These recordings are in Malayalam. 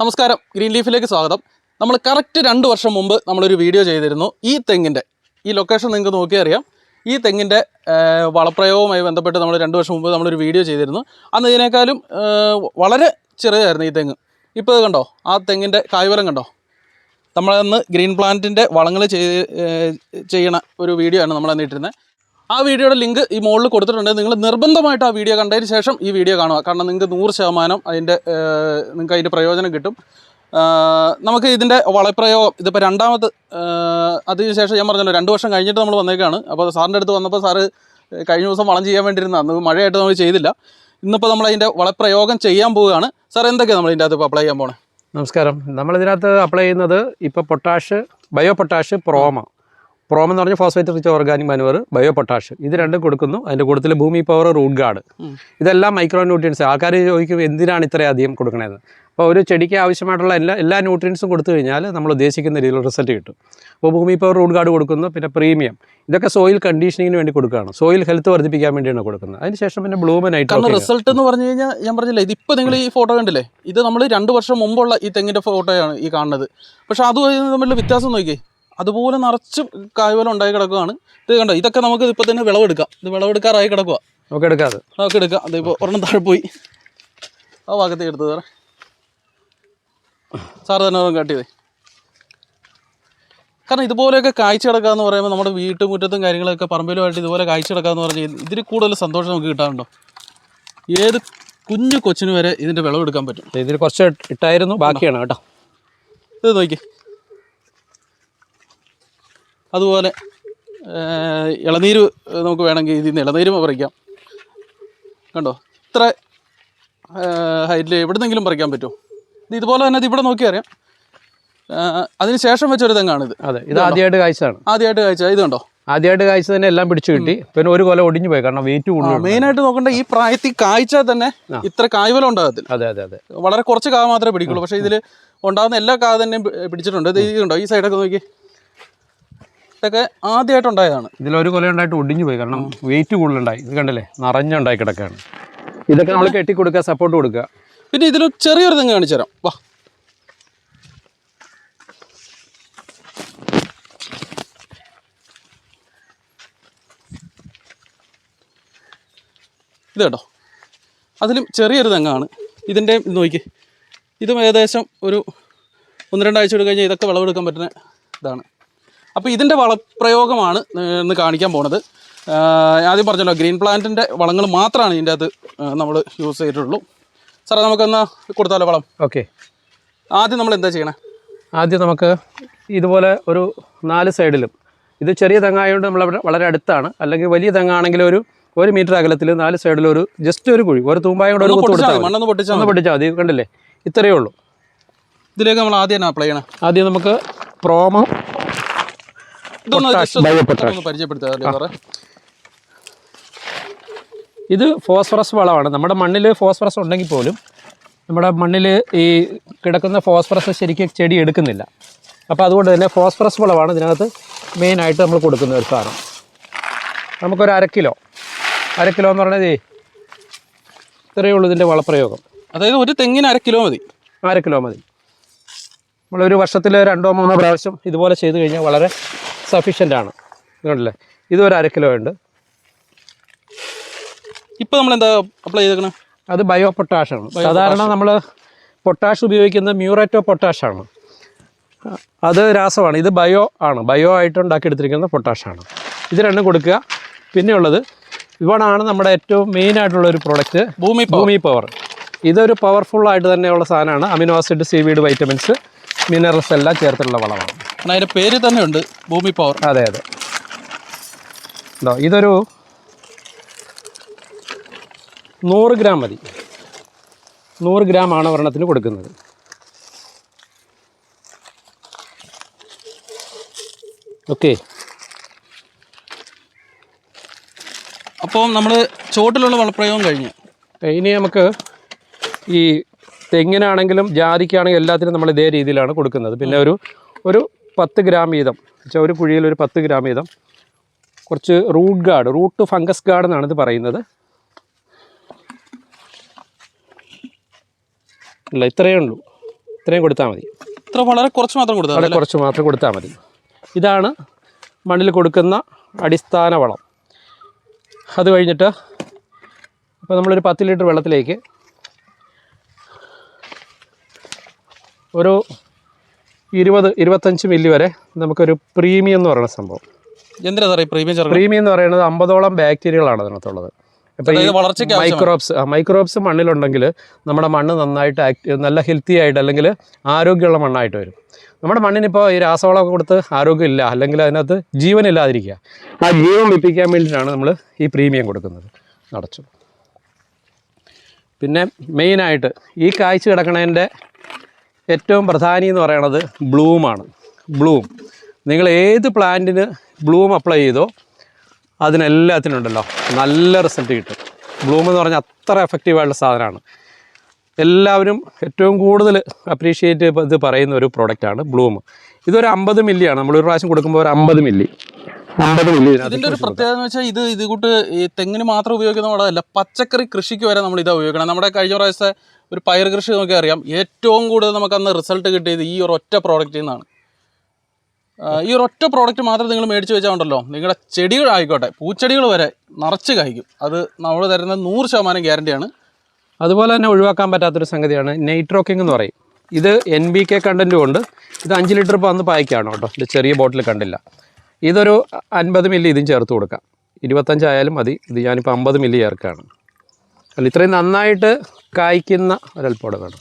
നമസ്കാരം. ഗ്രീൻ ലീഫിലേക്ക് സ്വാഗതം. നമ്മൾ കറക്റ്റ് രണ്ട് വർഷം മുമ്പ് നമ്മളൊരു വീഡിയോ ചെയ്തിരുന്നു. ഈ തെങ്ങിന്റെ ഈ ലൊക്കേഷൻ നിങ്ങൾക്ക് നോക്കിയാൽ അറിയാം ഈ തെങ്ങിന്റെ വളപ്രയോഗവുമായി ബന്ധപ്പെട്ട് നമ്മൾ രണ്ട് വർഷം മുമ്പ് നമ്മളൊരു വീഡിയോ ചെയ്തിരുന്നു. അന്ന് ഇതിനേക്കാളും വളരെ ചെറുതായിരുന്നു ഈ തെങ്ങ്. ഇപ്പോൾ ഇത് കണ്ടോ? ആ തെങ്ങിന്റെ കായ്വലം കണ്ടോ? നമ്മളന്ന് ഗ്രീൻ പ്ലാന്റിന്റെ വളങ്ങൾ ചെയ്യണ ഒരു വീഡിയോ ആണ് നമ്മളന്ന് ഇട്ടിരുന്നത് ആ വീഡിയോയുടെ ലിങ്ക് ഈ മുകളിൽ കൊടുത്തിട്ടുണ്ട്. നിങ്ങൾ നിർബന്ധമായിട്ട് ആ വീഡിയോ കണ്ടതിന് ശേഷം ഈ വീഡിയോ കാണുക. കാരണം നിങ്ങൾക്ക് നൂറ് ശതമാനം അതിന്റെ നിങ്ങൾക്ക് അതിന്റെ പ്രയോജനം കിട്ടും. നമുക്ക് ഇതിന്റെ വളപ്രയോഗം ഇതിപ്പോൾ രണ്ടാമത് ആഹ് അതിന് ശേഷം ഞാൻ പറഞ്ഞല്ലോ രണ്ട് വർഷം കഴിഞ്ഞിട്ട് നമ്മൾ വന്നേക്കാണ്. അപ്പോൾ സാറിന്റെ അടുത്ത് വന്നപ്പോൾ സാറ് കഴിഞ്ഞ ദിവസം വളം ചെയ്യാൻ വേണ്ടിയിരുന്ന അന്ന് മഴയായിട്ട് നമ്മൾ ചെയ്തില്ല. ഇന്നിപ്പോൾ നമ്മൾ അതിന്റെ വളപ്രയോഗം ചെയ്യാൻ പോവുകയാണ്. സാർ എന്തൊക്കെയാണ് നമ്മൾ ഇതിന്റെ അകത്ത് അപ്ലൈ ചെയ്യാൻ പോണേ? നമസ്കാരം. നമ്മളിതിനകത്ത് അപ്ലൈ ചെയ്യുന്നത് ഇപ്പോൾ potash bio potash PROM PROM എന്ന് പറഞ്ഞാൽ phosphate rich organic manure bio potash ഇത് രണ്ടും കൊടുക്കുന്നു. അതിന്റെ കൂട്ടത്തിൽ ഭൂമി പവർ റൂട്ട് ഗാർഡ് ഇതെല്ലാം മൈക്രോ ന്യൂട്രിയൻസ് ആൾക്കാർ ചോദിക്കും എന്തിനാണ് ഇത്രയധികം കൊടുക്കണേന്ന്? അപ്പോൾ ഒരു ചെടിക്ക് ആവശ്യമായിട്ടുള്ള എല്ലാ എല്ലാ ന്യൂട്രിയൻസും കൊടുത്തു കഴിഞ്ഞാൽ നമ്മൾ ഉദ്ദേശിക്കുന്ന രീതിയിലുള്ള റിസൾട്ട് കിട്ടും. അപ്പോൾ ഭൂമി പവർ റൂട്ട് ഗാർഡ് കൊടുക്കുന്നു പിന്നെ പ്രീമിയം ഇതൊക്കെ സോയിൽ കണ്ടീഷനിങ്ങിന് വേണ്ടി കൊടുക്കുകയാണ്. സോയിൽ ഹെൽത്ത് വർദ്ധിപ്പിക്കാൻ വേണ്ടിയാണ് കൊടുക്കുന്നത്. അതിന് ശേഷം പിന്നെ ബ്ലൂമൻ ആയിട്ട് റിസൾട്ട് എന്ന് പറഞ്ഞു കഴിഞ്ഞാൽ ഞാൻ പറഞ്ഞില്ലേ ഇതിപ്പോൾ നിങ്ങൾ ഈ ഫോട്ടോ കണ്ടില്ലേ? ഇത് നമ്മൾ രണ്ട് വർഷം മുമ്പുള്ള ഈ തെങ്ങിന്റെ ഫോട്ടോയാണ് ഈ കാണുന്നത്. പക്ഷേ അതും നമ്മൾ തമ്മിലുള്ള വ്യത്യാസം നോക്കിയേ. അതുപോലെ നിറച്ച് കായ്വലം ഉണ്ടായി കിടക്കുകയാണ്. ഇത് കണ്ടോ ഇതൊക്കെ നമുക്ക് ഇപ്പോൾ തന്നെ വിളവെടുക്കാം. ഇത് വിളവെടുക്കാറായി കിടക്കുക നമുക്ക് എടുക്കാം നമുക്ക് എടുക്കാം. അതിപ്പോൾ ഒരെണ്ണം താഴെ പോയി. ആ ഭാഗത്തേക്ക് എടുത്തത് സാറേ. സാറ് തന്നെ ഒരെണ്ണം കട്ട് ചെയ്തേ. കാരണം ഇതുപോലെയൊക്കെ കാഴ്ച കിടക്കുക എന്ന് പറയുമ്പോൾ നമ്മുടെ വീട്ടുമുറ്റത്തും കാര്യങ്ങളൊക്കെ പറമ്പിലുമായിട്ട് ഇതുപോലെ കാഴ്ച കിടക്കുക എന്ന് പറഞ്ഞാൽ ഇതിൽ കൂടുതൽ സന്തോഷം നമുക്ക് കിട്ടാറുണ്ടോ? ഏത് കുഞ്ഞു കൊച്ചിന് വരെ ഇതിന്റെ വിളവെടുക്കാൻ പറ്റും? ഇതിൽ കുറച്ച് ഇട്ടായിരുന്നു ബാക്കിയാണ് കേട്ടോ. ഇത് നോക്കി അതുപോലെ ഇളനീര് നമുക്ക് വേണമെങ്കിൽ ഇതിൽ നിന്ന് ഇളനീരും പറിക്കാം. കണ്ടോ? ഇത്ര ഹൈറ്റിൽ എവിടുന്നെങ്കിലും പറിക്കാൻ പറ്റുമോ? ഇത് ഇതുപോലെ തന്നെ ഇവിടെ നോക്കി അറിയാം. അതിന് ശേഷം വെച്ചൊരു തെങ്ങാണിത്. അതെ ഇത് ആദ്യമായിട്ട് കാഴ്ചയാണ് ആദ്യമായിട്ട് കാഴ്ച ഇത് കണ്ടോ? ആദ്യമായിട്ട് കാഴ്ച തന്നെ എല്ലാം പിടിച്ചു കിട്ടി. പിന്നെ ഒരു കൊല ഒടിഞ്ഞു പോയി കാരണം വെയിറ്റ് കൂടുതൽ മെയിനായിട്ട് നോക്കേണ്ട ഈ പ്രായത്തിൽ കാഴ്ച തന്നെ ഇത്ര കായ്വലം ഉണ്ടാകത്തില്ല. അതെ അതെ അതെ. വളരെ കുറച്ച് കാ മാത്രമേ പിടിക്കുള്ളൂ. പക്ഷേ ഇതിൽ ഉണ്ടാകുന്ന എല്ലാ കാ തന്നെയും പിടിച്ചിട്ടുണ്ട്. ഇത് ഇതുണ്ടോ? ഈ സൈഡൊക്കെ നോക്കി. ഇതൊക്കെ ആദ്യമായിട്ടുണ്ടായതാണ്. ഇതിലൊരു കൊല ഉണ്ടായിട്ട് ഒടിഞ്ഞു പോയി. കാരണം വെയിറ്റ് കൂടുതലുണ്ടായി. ഇത് കണ്ടല്ലേ? നിറഞ്ഞുണ്ടായി കിടക്കുകയാണ് ഇതൊക്കെ നമ്മൾ കെട്ടി കൊടുക്കുക സപ്പോർട്ട് കൊടുക്കുക. പിന്നെ ഇതിൽ ചെറിയൊരു തെങ്ങ് കാണിച്ചു തരാം വാ. ഇത് കേട്ടോ അതിലും ചെറിയൊരു തെങ്ങാണ്. ഇതിന്റെ ഇത് നോക്കി ഇതും ഏകദേശം ഒരു ഒന്ന് രണ്ടാഴ്ച എടുത്ത് കഴിഞ്ഞാൽ ഇതൊക്കെ വിളവെടുക്കാൻ പറ്റുന്ന ഇതാണ്. അപ്പോൾ ഇതിന്റെ വളപ്രയോഗമാണ് ഇന്ന് കാണിക്കാൻ പോണത്. ആദ്യം പറഞ്ഞല്ലോ ഗ്രീൻ പ്ലാന്റിന്റെ വളങ്ങൾ മാത്രമാണ് ഇതിന്റെ അത് നമ്മൾ യൂസ് ചെയ്തിട്ടുള്ളൂ. സാറേ നമുക്കൊന്ന് കൊടുത്താലോ വളം? ഓക്കെ. ആദ്യം നമ്മൾ എന്താ ചെയ്യണേ? ആദ്യം നമുക്ക് ഇതുപോലെ ഒരു നാല് സൈഡിലും ഇത് ചെറിയ തെങ്ങായതുകൊണ്ട് നമ്മൾ വളരെ അടുത്താണ്. അല്ലെങ്കിൽ വലിയ തെങ്ങാണെങ്കിൽ ഒരു ഒരു മീറ്റർ അകലത്തിൽ നാല് സൈഡിലും ഒരു ജസ്റ്റ് ഒരു കുഴി ഒരു തൂമ്പായ കൂടെ ഒരു. മണ്ണൊന്ന് പൊട്ടിച്ചാൽ ഒന്ന് പൊട്ടിച്ചാൽ മതി. കണ്ടില്ലേ? ഇത്രയേ ഉള്ളൂ. ഇതിലേക്ക് നമ്മൾ ആദ്യം അപ്ലൈ ചെയ്യണം? ആദ്യം നമുക്ക് പ്രോമോ ഇത് ഫോസ്ഫറസ് വളമാണ്. നമ്മുടെ മണ്ണിൽ ഫോസ്ഫറസ് ഉണ്ടെങ്കിൽ പോലും നമ്മുടെ മണ്ണിൽ ഈ കിടക്കുന്ന ഫോസ്ഫറസ് ശരിക്കും ചെടി എടുക്കുന്നില്ല. അപ്പോൾ അതുകൊണ്ട് തന്നെ ഫോസ്ഫറസ് വളമാണ് ഇതിനകത്ത് മെയിനായിട്ട് നമ്മൾ കൊടുക്കുന്ന ഒരു സാധനം. നമുക്കൊരു അര കിലോ. അര കിലോ എന്ന് പറഞ്ഞത് ഇത്രയേ ഉള്ളൂ ഇതിന്റെ വളപ്രയോഗം. അതായത് ഒരു തെങ്ങിന് അര കിലോ മതി. അര കിലോ മതി. നമ്മളൊരു വർഷത്തിൽ രണ്ടോ മൂന്നോ പ്രാവശ്യം ഇതുപോലെ ചെയ്ത് കഴിഞ്ഞാൽ വളരെ സഫീഷ്യന്റ് ആണ്. ഇതിനുണ്ടല്ലേ ഇത് ഒരു അര കിലോ ഉണ്ട്. ഇപ്പോൾ നമ്മൾ എന്താ അപ്ലൈ ചെയ്തേക്കണേ? അത് ബയോ പൊട്ടാഷാണ് സാധാരണ നമ്മൾ പൊട്ടാഷ് ഉപയോഗിക്കുന്നത് മ്യൂറേറ്റോ പൊട്ടാഷാണ് അത് രാസമാണ്. ഇത് ബയോ ആണ്. ബയോ ആയിട്ട് ഉണ്ടാക്കിയെടുത്തിരിക്കുന്ന പൊട്ടാഷാണ് ഇത് രണ്ടും കൊടുക്കുക. പിന്നെയുള്ളത് ഇവിടാണ് നമ്മുടെ ഏറ്റവും മെയിൻ ആയിട്ടുള്ള ഒരു പ്രോഡക്റ്റ് ഭൂമി പവർ ഭൂമി പവർ ഇതൊരു പവർഫുൾ ആയിട്ട് തന്നെയുള്ള സാധനമാണ്. Amino acid seaweed vitamins minerals എല്ലാം ചേർത്തിട്ടുള്ള വളമാണ്. അതിന്റെ പേര് തന്നെ ഉണ്ട്. ഭൂമി പവർ അതെ അതെ. ഉണ്ടോ ഇതൊരു നൂറ് ഗ്രാം മതി. നൂറ് ഗ്രാം ആണ് ഒരെണ്ണത്തിന് കൊടുക്കുന്നത്. ഓക്കെ. അപ്പോൾ നമ്മൾ ചോട്ടിലുള്ള വളപ്രയോഗം കഴിഞ്ഞു. ഇനി നമുക്ക് ഈ തെങ്ങിനാണെങ്കിലും ജാതിക്കാണെങ്കിലും എല്ലാത്തിനും നമ്മൾ ഇതേ രീതിയിലാണ് കൊടുക്കുന്നത്. പിന്നെ ഒരു ഒരു പത്ത് ഗ്രാം വീതം. വെച്ചാൽ ഒരു കുഴിയിൽ ഒരു പത്ത് ഗ്രാം വീതം. കുറച്ച് root guard root fungus guard എന്നാണ് ഇത് പറയുന്നത്. ഇല്ല ഇത്രയേ ഉള്ളൂ. ഇത്രയും കൊടുത്താൽ മതി. ഇത്ര വളരെ കുറച്ച് മാത്രം കൊടുത്താൽ വളരെ കുറച്ച് മാത്രം കൊടുത്താൽ മതി. ഇതാണ് മണ്ണിൽ കൊടുക്കുന്ന അടിസ്ഥാന വളം. അത് കഴിഞ്ഞിട്ട് ഇപ്പോൾ നമ്മളൊരു പത്ത് ലിറ്റർ വെള്ളത്തിലേക്ക് ഒരു ഇരുപത് ഇരുപത്തഞ്ച് മില്ലി വരെ നമുക്കൊരു പ്രീമിയം എന്ന് പറയുന്ന സംഭവം. എന്തിനാ സാറേ പ്രീമിയം പ്രീമിയം എന്ന് പറയുന്നത് അമ്പതോളം ബാക്ടീരിയകളാണ് അതിനകത്തുള്ളത്. മൈക്രോബ്സ് മൈക്രോബ്സ് മണ്ണിലുണ്ടെങ്കിൽ നമ്മുടെ മണ്ണ് നന്നായിട്ട് ആക്ട് നല്ല ഹെൽത്തി ആയിട്ട് അല്ലെങ്കിൽ ആരോഗ്യമുള്ള മണ്ണായിട്ട് വരും. നമ്മുടെ മണ്ണിനിപ്പോൾ ഈ രാസവളമൊക്കെ കൊടുത്ത് ആരോഗ്യമില്ല അല്ലെങ്കിൽ അതിനകത്ത് ജീവനില്ലാതിരിക്കുക. ആ ജീവൻ വെപ്പിക്കാൻ വേണ്ടിയിട്ടാണ് നമ്മൾ ഈ പ്രീമിയം കൊടുക്കുന്നത് നടച്ചു. പിന്നെ മെയിനായിട്ട് ഈ കാഴ്ച കിടക്കണതിന്റെ ഏറ്റവും പ്രധാനി എന്ന് പറയണത് ബ്ലൂമാണ്. ബ്ലൂം. നിങ്ങൾ ഏത് പ്ലാന്റിന് ബ്ലൂം അപ്ലൈ ചെയ്തോ അതിനെല്ലാത്തിനും ഉണ്ടല്ലോ. നല്ല റിസൾട്ട് കിട്ടും. ബ്ലൂം എന്ന് പറഞ്ഞാൽ അത്ര എഫക്റ്റീവായിട്ടുള്ള സാധനമാണ്. എല്ലാവരും ഏറ്റവും കൂടുതൽ അപ്രീഷിയേറ്റ് ഇത് പറയുന്ന ഒരു പ്രോഡക്റ്റാണ് ബ്ലൂം. ഇതൊരു അമ്പത് മില്ലിയാണ്. നമ്മളൊരു പ്രാവശ്യം കൊടുക്കുമ്പോൾ ഒരു അമ്പത് മില്ലി. അമ്പത് മില്ലി ഇതിന്റെ ഒരു പ്രത്യേകത എന്ന് വെച്ചാൽ ഇത് ഇത് കൂട്ട് ഈ തെങ്ങിന് മാത്രം ഉപയോഗിക്കുന്ന വളമല്ല പച്ചക്കറി കൃഷിക്ക് വരെ നമ്മൾ ഇതാ ഉപയോഗിക്കണം. നമ്മുടെ കഴിഞ്ഞ പ്രാവശ്യത്തെ ഒരു പയർ കൃഷി നമുക്ക് അറിയാം. ഏറ്റവും കൂടുതൽ നമുക്ക് അന്ന് റിസൾട്ട് കിട്ടിയത് ഈ ഒരു ഒറ്റ പ്രോഡക്റ്റിൽ നിന്നാണ് ഈ ഒരു ഒറ്റ പ്രോഡക്റ്റ് മാത്രം നിങ്ങൾ മേടിച്ച് വെച്ചാൽ ഉണ്ടല്ലോ. നിങ്ങളുടെ ചെടികൾ ആയിക്കോട്ടെ പൂച്ചെടികൾ വരെ നിറച്ച് കഴിക്കും അത് നമ്മൾ തരുന്ന നൂറ് ശതമാനം ഗ്യാരണ്ടിയാണ് അതുപോലെ തന്നെ ഒഴിവാക്കാൻ പറ്റാത്തൊരു സംഗതിയാണ് നൈട്രോക്കിംഗ് എന്ന് പറയും. ഇത് എൻ ബി കെ കണ്ടന്റും ഉണ്ട്. ഇത് അഞ്ച് ലിറ്റർ ഇപ്പോൾ അന്ന് പായ്ക്കാണ് കേട്ടോ. ഇത് ചെറിയ ബോട്ടിൽ കണ്ടില്ല. ഇതൊരു അൻപത് മില്ലി ഇതും ചേർത്ത് കൊടുക്കാം. ഇരുപത്തഞ്ചായാലും മതി. ഇത് ഞാനിപ്പോൾ അമ്പത് മില്ലി ചേർക്കുകയാണ്. അല്ല ഇത്രയും നന്നായിട്ട് കായ്ക്കുന്ന ഒരൽപ്പോടെ വേണം.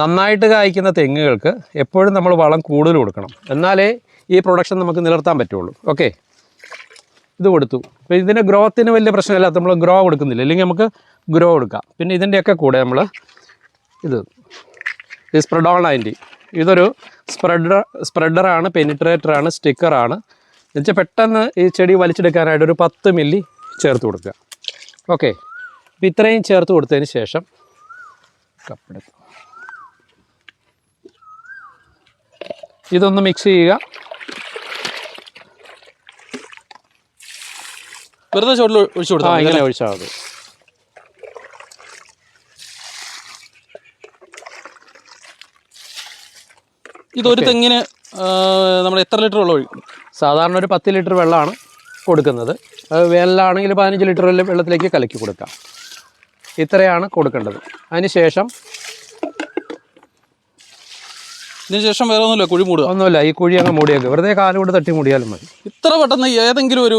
നന്നായിട്ട് കായ്ക്കുന്ന തെങ്ങുകൾക്ക് എപ്പോഴും നമ്മൾ വളം കൂടുതൽ കൊടുക്കണം. എന്നാലേ ഈ പ്രൊഡക്ഷൻ നമുക്ക് നിലർത്താൻ പറ്റുള്ളൂ. ഓക്കെ? ഇത് കൊടുത്തു. അപ്പോൾ ഇതിന്റെ ഗ്രോത്തിന് വലിയ പ്രശ്നമില്ല നമ്മൾ ഗ്രോ കൊടുക്കുന്നില്ല. അല്ലെങ്കിൽ നമുക്ക് ഗ്രോ കൊടുക്കാം. പിന്നെ ഇതിന്റെയൊക്കെ കൂടെ നമ്മൾ ഇത് ഇത് ഓൺ നയന്റി ഇതൊരു സ്പ്രെഡർ സ്പ്രെഡറാണ് പെനിട്രേറ്ററാണ് സ്റ്റിക്കറാണ് എന്നുവെച്ചാൽ പെട്ടെന്ന് ഈ ചെടി വലിച്ചെടുക്കാനായിട്ട് ഒരു പത്ത് മില്ലി ചേർത്ത് കൊടുക്കുക. ഓക്കെ. അപ്പോൾ ഇത്രയും ചേർത്ത് കൊടുത്തതിന് ശേഷം കപ്പെടുക്കുക ഇതൊന്ന് മിക്സ് ചെയ്യുക. വെറുതെ ചോട്ടിൽ ഒഴിച്ചു കൊടുക്കാം കൊടുത്താൽ ഇങ്ങനെ ഒഴിച്ചാൽ മതി. ഇതൊരു തെങ്ങിന് നമ്മൾ എത്ര ലിറ്റർ വെള്ളം ഒഴിക്കും? സാധാരണ ഒരു പത്ത് ലിറ്റർ വെള്ളമാണ് കൊടുക്കുന്നത്. അത് വേനലാണെങ്കിൽ പതിനഞ്ച് ലിറ്റർ വെള്ളത്തിലേക്ക് കലക്കി കൊടുക്കാം. ഇത്രയാണ് കൊടുക്കേണ്ടത്. അതിനുശേഷം ശേഷം ഇതിന് ശേഷം വേറെ ഒന്നുമില്ല കുഴി മൂടുക. ഒന്നുമില്ല ഈ കുഴി അങ്ങ് മൂടിയേക്ക്. വെറുതെ കാലുകൊണ്ട് തട്ടി മൂടിയാലും മതി. ഇത്ര പെട്ടെന്ന് ഏതെങ്കിലും ഒരു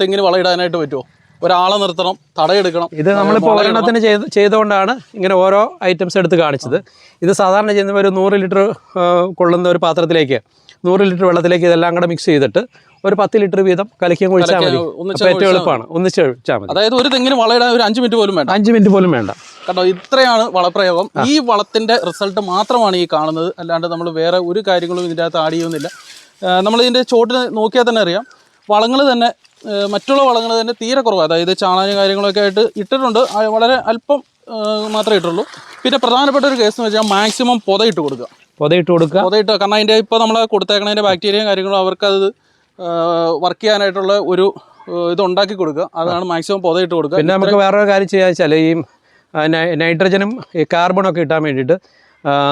തെങ്ങിന് വളയിടാനായിട്ട് പറ്റുമോ? ഒരാളെ നിർത്തണം തടയെടുക്കണം. ഇത് നമ്മളിപ്പോൾ ഒരെണ്ണത്തിന് ചെയ്ത് ചെയ്തുകൊണ്ടാണ് ഇങ്ങനെ ഓരോ ഐറ്റംസ് എടുത്ത് കാണിച്ചത്. ഇത് സാധാരണ ചെയ്യുന്ന ഒരു നൂറ് ലിറ്റർ കൊള്ളുന്ന ഒരു പാത്രത്തിലേക്ക് നൂറ് ലിറ്റർ വെള്ളത്തിലേക്ക് ഇതെല്ലാം കൂടെ മിക്സ് ചെയ്തിട്ട് ഒരു പത്ത് ലിറ്റർ വീതം കലക്കിയും കുഴിച്ചാൽ മതി. ഏറ്റവും എളുപ്പമാണ് ഒന്നിച്ച് ഒഴിച്ചാൽ മതി. അതായത് ഒരു തെങ്ങിന് വളയിടാൻ ഒരു അഞ്ച് മിനിറ്റ് പോലും വേണ്ട. അഞ്ച് മിനിറ്റ് പോലും വേണ്ട. കേട്ടോ ഇത്രയാണ് വളപ്രയോഗം. ഈ വളത്തിന്റെ റിസൾട്ട് മാത്രമാണ് ഈ കാണുന്നത്. അല്ലാണ്ട് നമ്മൾ വേറെ ഒരു കാര്യങ്ങളും ഇതിന്റെ അകത്ത് ആഡ് ചെയ്യുന്നില്ല. നമ്മൾ ഇതിന്റെ ചോട്ടിന് നോക്കിയാൽ തന്നെ അറിയാം. വളങ്ങൾ തന്നെ മറ്റുള്ള വളങ്ങൾ തന്നെ തീരെ കുറവ്. അതായത് ചാണകം കാര്യങ്ങളൊക്കെ ആയിട്ട് ഇട്ടിട്ടുണ്ട്. വളരെ അല്പം മാത്രമേ ഇട്ടുള്ളൂ. പിന്നെ പ്രധാനപ്പെട്ട ഒരു കേസ് എന്ന് വെച്ചാൽ മാക്സിമം പൊതയിട്ട് കൊടുക്കുക. പൊതയിട്ട് കൊടുക്കുക. പൊതയിട്ട് കാരണം അതിന്റെ ഇപ്പോൾ നമ്മൾ കൊടുത്തേക്കണതിന്റെ ബാക്ടീരിയയും കാര്യങ്ങളും അവർക്കത് വർക്ക് ചെയ്യാനായിട്ടുള്ള ഒരു ഇത് ഉണ്ടാക്കി കൊടുക്കുക. അതാണ് മാക്സിമം പൊതയിട്ട് കൊടുക്കുക. പിന്നെ നമുക്ക് വേറൊരു കാര്യം ചെയ്യാന്ന് വെച്ചാൽ ഈ നൈട്രജനും ഈ കാർബണൊക്കെ കിട്ടാൻ വേണ്ടിയിട്ട്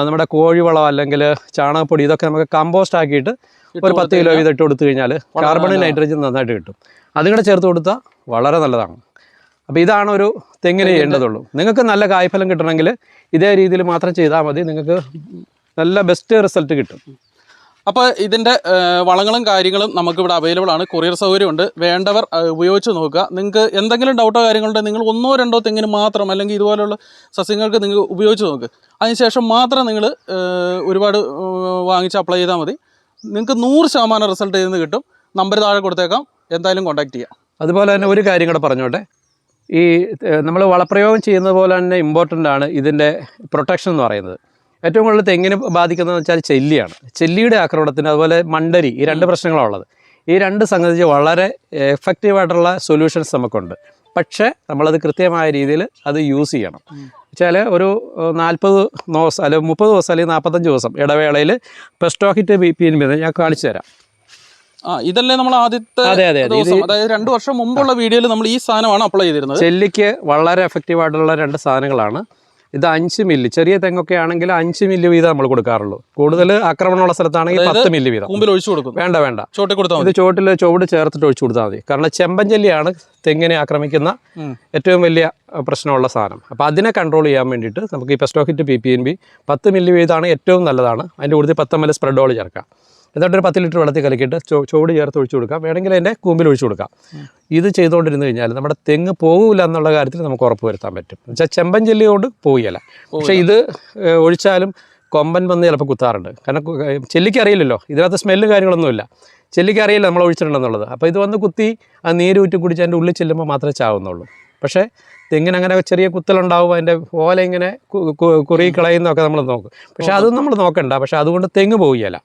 നമ്മുടെ കോഴിവളം അല്ലെങ്കിൽ ചാണകപ്പൊടി ഇതൊക്കെ നമുക്ക് കമ്പോസ്റ്റ് ആക്കിയിട്ട് ഒരു പത്ത് കിലോ വീതം ഇട്ട് കൊടുത്തു കഴിഞ്ഞാൽ കാർബണും നൈട്രജൻ നന്നായിട്ട് കിട്ടും. അതും കൂടെ ചേർത്ത് കൊടുത്താൽ വളരെ നല്ലതാണ്. അപ്പോൾ ഇതാണ് ഒരു തെങ്ങിന് ചെയ്യേണ്ടതുള്ളൂ. നിങ്ങൾക്ക് നല്ല കായ്ഫലം കിട്ടണമെങ്കിൽ ഇതേ രീതിയിൽ മാത്രം ചെയ്താൽ മതി. നിങ്ങൾക്ക് നല്ല ബെസ്റ്റ് റിസൾട്ട് കിട്ടും. അപ്പോൾ ഇതിന്റെ വളങ്ങളും കാര്യങ്ങളും നമുക്കിവിടെ അവൈലബിൾ ആണ്. കൊറിയർ സൗകര്യമുണ്ട്. വേണ്ടവർ ഉപയോഗിച്ച് നോക്കുക. നിങ്ങൾക്ക് എന്തെങ്കിലും ഡൗട്ടോ കാര്യങ്ങളുണ്ടെങ്കിൽ നിങ്ങൾ ഒന്നോ രണ്ടോ തെങ്ങിന് മാത്രം അല്ലെങ്കിൽ ഇതുപോലുള്ള സസ്യങ്ങൾക്ക് നിങ്ങൾ ഉപയോഗിച്ച് നോക്ക്. അതിനുശേഷം മാത്രം നിങ്ങൾ ഒരുപാട് വാങ്ങിച്ച് അപ്ലൈ ചെയ്താൽ മതി. നിങ്ങൾക്ക് നൂറ് ശതമാനം റിസൾട്ട് ചെയ്യുന്നത് കിട്ടും. നമ്പർ താഴെ കൊടുത്തേക്കാം. എന്തായാലും കോൺടാക്ട് ചെയ്യാം. അതുപോലെ തന്നെ ഒരു കാര്യം കൂടെ പറഞ്ഞോട്ടെ. ഈ നമ്മൾ വളപ്രയോഗം ചെയ്യുന്നത് പോലെ തന്നെ ഇമ്പോർട്ടന്റ് ആണ് ഇതിന്റെ പ്രൊട്ടക്ഷൻ എന്ന് പറയുന്നത്. ഏറ്റവും കൂടുതൽ തെങ്ങിനെ ബാധിക്കുന്നതെന്ന് വെച്ചാൽ ചെല്ലിയാണ്. ചെല്ലിയുടെ ആക്രമണത്തിന് അതുപോലെ മണ്ടരി ഈ രണ്ട് പ്രശ്നങ്ങളാണ് ഉള്ളത്. ഈ രണ്ട് സംഗതി വളരെ എഫക്റ്റീവായിട്ടുള്ള സൊല്യൂഷൻസ് നമുക്കുണ്ട്. പക്ഷേ നമ്മളത് കൃത്യമായ രീതിയിൽ അത് യൂസ് ചെയ്യണം. വെച്ചാൽ ഒരു നാൽപ്പത് ദിവസം അല്ലെങ്കിൽ മുപ്പത് ദിവസം അല്ലെങ്കിൽ നാൽപ്പത്തഞ്ച് ദിവസം ഇടവേളയിൽ പെസ്റ്റോഹിറ്റ് ബി പി എൻ ഞാൻ കാണിച്ചു തരാം. ആ ഇതല്ലേ നമ്മൾ ആദ്യത്തെ അതെ അതെ അതെ. ദിവസം. അതായത് രണ്ട് വർഷം മുമ്പുള്ള വീഡിയോയിൽ നമ്മൾ ഈ സാധനമാണ് അപ്ലൈ ചെയ്തിരുന്നത്. ചെല്ലിക്ക് വളരെ എഫക്റ്റീവ് ആയിട്ടുള്ള രണ്ട് സാധനങ്ങളാണ്. ഇത് അഞ്ച് മില്ലി ചെറിയ തെങ്ങൊക്കെ ആണെങ്കിൽ അഞ്ച് മില്ലി വീതം നമ്മൾ കൊടുക്കാറുള്ളൂ. കൂടുതൽ ആക്രമണമുള്ള സ്ഥലത്താണെങ്കിൽ പത്ത് മില്ലി വീതം. ഒഴിച്ചു കൊടുക്കും വേണ്ട വേണ്ട. ചോട്ടിൽ കൊടുത്താൽ ഇത് ചോട്ടിൽ ചുവട് ചേർത്തിട്ട് ഒഴിച്ചു കൊടുത്താൽ മതി. കാരണം ചെമ്പഞ്ചല്ലിയാണ് തെങ്ങിനെ ആക്രമിക്കുന്ന ഏറ്റവും വലിയ പ്രശ്നമുള്ള സാധനം. അപ്പോൾ അതിനെ കൺട്രോൾ ചെയ്യാൻ വേണ്ടിയിട്ട് നമുക്ക് ഈ പെസ്റ്റോക്കിറ്റ് പി പി എൻ ബി പത്ത് മില്ലി വീതമാണ് ഏറ്റവും നല്ലതാണ്. അതിന്റെ കൂടുതൽ പത്ത് എം എൽ സ്പ്രെഡോൾ ചേർക്കാം. എന്നിട്ട് ഒരു പത്ത് ലിറ്റർ വെള്ളത്തിൽ കലക്കിയിട്ട് ചോട് ചേർത്ത് ഒഴിച്ചു കൊടുക്കാം. വേണമെങ്കിൽ അതിന്റെ കൂമ്പിൽ ഒഴിച്ചു കൊടുക്കാം. ഇത് ചെയ്തുകൊണ്ടിരുന്ന് കഴിഞ്ഞാൽ നമ്മുടെ തെങ്ങ് പോകില്ല എന്നുള്ള കാര്യത്തിൽ നമുക്ക് ഉറപ്പ് വരുത്താൻ പറ്റും. വെച്ചാൽ ചെല്ലി കൊണ്ട് പോവുകയില്ല പക്ഷേ ഇത് ഒഴിച്ചാലും കൊമ്പൻ വന്ന് ചിലപ്പോൾ കുത്താറുണ്ട്. കാരണം ചെല്ലിക്കറിയില്ലല്ലോ ചെല്ലിക്ക് അറിയില്ലല്ലോ. ഇതിനകത്ത് സ്മെല്ലും കാര്യങ്ങളൊന്നുമില്ല. ചെല്ലിക്ക് അറിയില്ല നമ്മൾ ഒഴിച്ചിട്ടുണ്ടെന്നുള്ളത്. അപ്പോൾ ഇത് വന്ന് കുത്തി ആ നീര് ഊറ്റി കുടിച്ച് അതിന്റെ ഉള്ളിൽ ചെല്ലുമ്പോൾ മാത്രമേ ചാവുന്നുള്ളൂ. പക്ഷേ തെങ്ങിന് അങ്ങനെ ചെറിയ കുത്തലുണ്ടാവും അതിന്റെ ഓല ഇങ്ങനെ കുറി കു- കളയുന്നതൊക്കെ നമ്മൾ നോക്കും. പക്ഷേ അതൊന്നും നമ്മൾ നോക്കണ്ട. പക്ഷേ അതുകൊണ്ട് തെങ്ങ് പോവുകയില്ല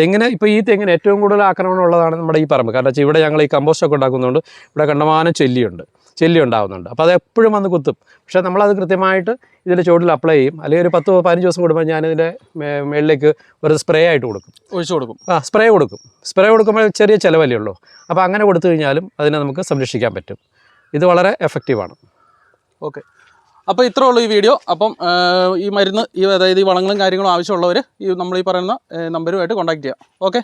തെങ്ങിന് ഇപ്പോൾ ഈ തെങ്ങിന് ഏറ്റവും കൂടുതൽ ആക്രമണം ഉള്ളതാണ് നമ്മുടെ ഈ പറമ്പ്. കാരണം വെച്ചാൽ ഇവിടെ ഞങ്ങൾ ഈ കമ്പോസ്റ്റ് ഒക്കെ ഉണ്ടാക്കുന്നതുകൊണ്ട് ഇവിടെ കണ്ടമാനം ചെല്ലിയുണ്ട്. ചെല്ലി ഉണ്ടാകുന്നുണ്ട് അപ്പോൾ അത് എപ്പോഴും വന്ന് കുത്തും. പക്ഷേ നമ്മളത് കൃത്യമായിട്ട് ഇതിന്റെ ചുവട്ടിൽ അപ്ലൈ ചെയ്യും. അല്ലെങ്കിൽ ഒരു പത്ത് പതിനഞ്ച് ദിവസം കൂടുമ്പോൾ ഞാനിതിന്റെ ഇതിന്റെ മേളിലേക്ക് ഒരു സ്പ്രേ ആയിട്ട് കൊടുക്കും. ഒഴിച്ചു കൊടുക്കും. ആ സ്പ്രേ കൊടുക്കും. സ്പ്രേ കൊടുക്കുമ്പോൾ ചെറിയ ചിലവല്ലേ ഉള്ളൂ. അപ്പോൾ അങ്ങനെ കൊടുത്തു കഴിഞ്ഞാലും അതിനെ നമുക്ക് സംരക്ഷിക്കാൻ പറ്റും. ഇത് വളരെ എഫക്റ്റീവാണ് ഓക്കെ അപ്പോൾ ഇത്രേ ഉള്ളൂ ഈ വീഡിയോ. അപ്പം ഈ മരുന്ന് ഈ അതായത് ഈ വളങ്ങളും കാര്യങ്ങളും ആവശ്യമുള്ളവർ ഈ നമ്മൾ ഈ പറയുന്ന നമ്പരുമായിട്ട് കോൺടാക്ട് ചെയ്യാം. ഓക്കെ